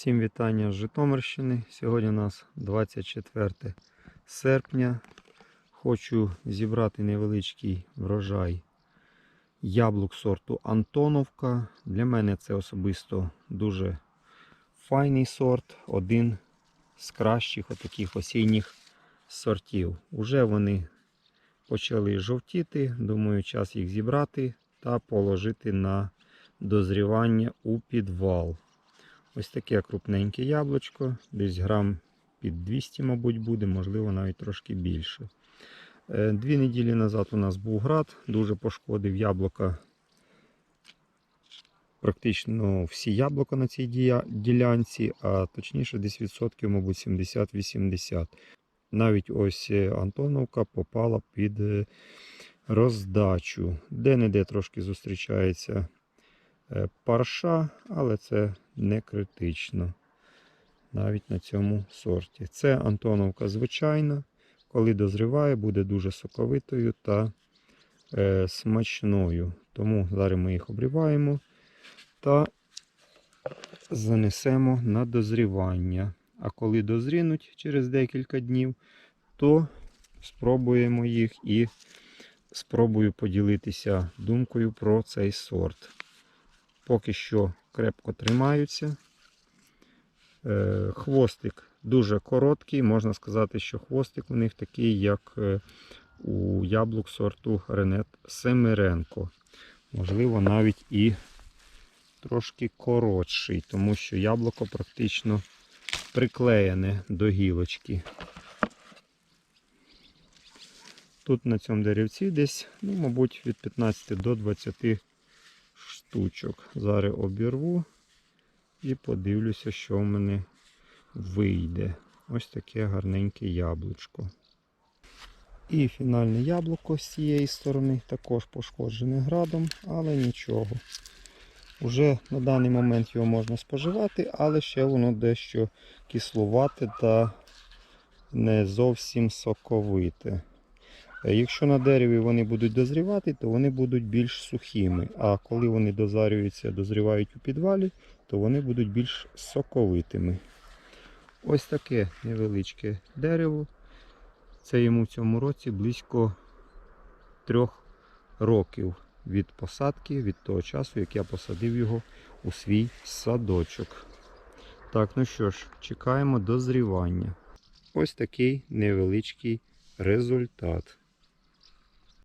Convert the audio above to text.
Всім вітання з Житомирщини. Сьогодні у нас 24 серпня. Хочу зібрати невеличкий врожай яблук сорту Антоновка. Для мене це особисто дуже файний сорт, один з кращих отаких осінніх сортів. Уже вони почали жовтіти. Думаю, час їх зібрати та положити на дозрівання у підвал. Ось таке крупненьке яблучко, десь грам під 200, мабуть, буде, можливо, навіть трошки більше. Е, Дві неділі назад у нас був град, дуже пошкодив яблука. Практично всі яблука на цій ділянці, а точніше десь відсотків, мабуть, 70-80. Навіть ось е, Антоновка попала під е, роздачу. Де-не-де трошки зустрічається парша, але це не критично навіть на цьому сорті. Це Антоновка звичайна. Коли дозріває, буде дуже соковитою та е, смачною. Тому зараз ми їх обріваємо та занесемо на дозрівання. А коли дозрінуть через декілька днів, то спробуємо їх і спробую поділитися думкою про цей сорт. Поки що крепко тримаються. Е, Хвостик дуже короткий, можна сказати, що хвостик у них такий, як е, у яблук сорту Ренет Семиренко. Можливо, навіть і трошки коротший, тому що яблуко практично приклеєне до гілочки. Тут на цьому деревці десь, ну, мабуть, від 15 до 20 штучок. Зараз обірву і подивлюся, що в мене вийде. Ось таке гарненьке яблучко. І фінальне яблуко з цієї сторони також пошкоджене градом, але нічого. Уже на даний момент його можна споживати, але ще воно дещо кислувате та не зовсім соковите. Е, Якщо на дереві вони будуть дозрівати, то вони будуть більш сухими. А коли вони дозарюються, дозрівають у підвалі, то вони будуть більш соковитими. Ось таке невеличке дерево. Це йому в цьому році близько трьох років від посадки, від того часу, як я посадив його у свій садочок. Так, ну що ж, чекаємо дозрівання. Ось такий невеличкий результат.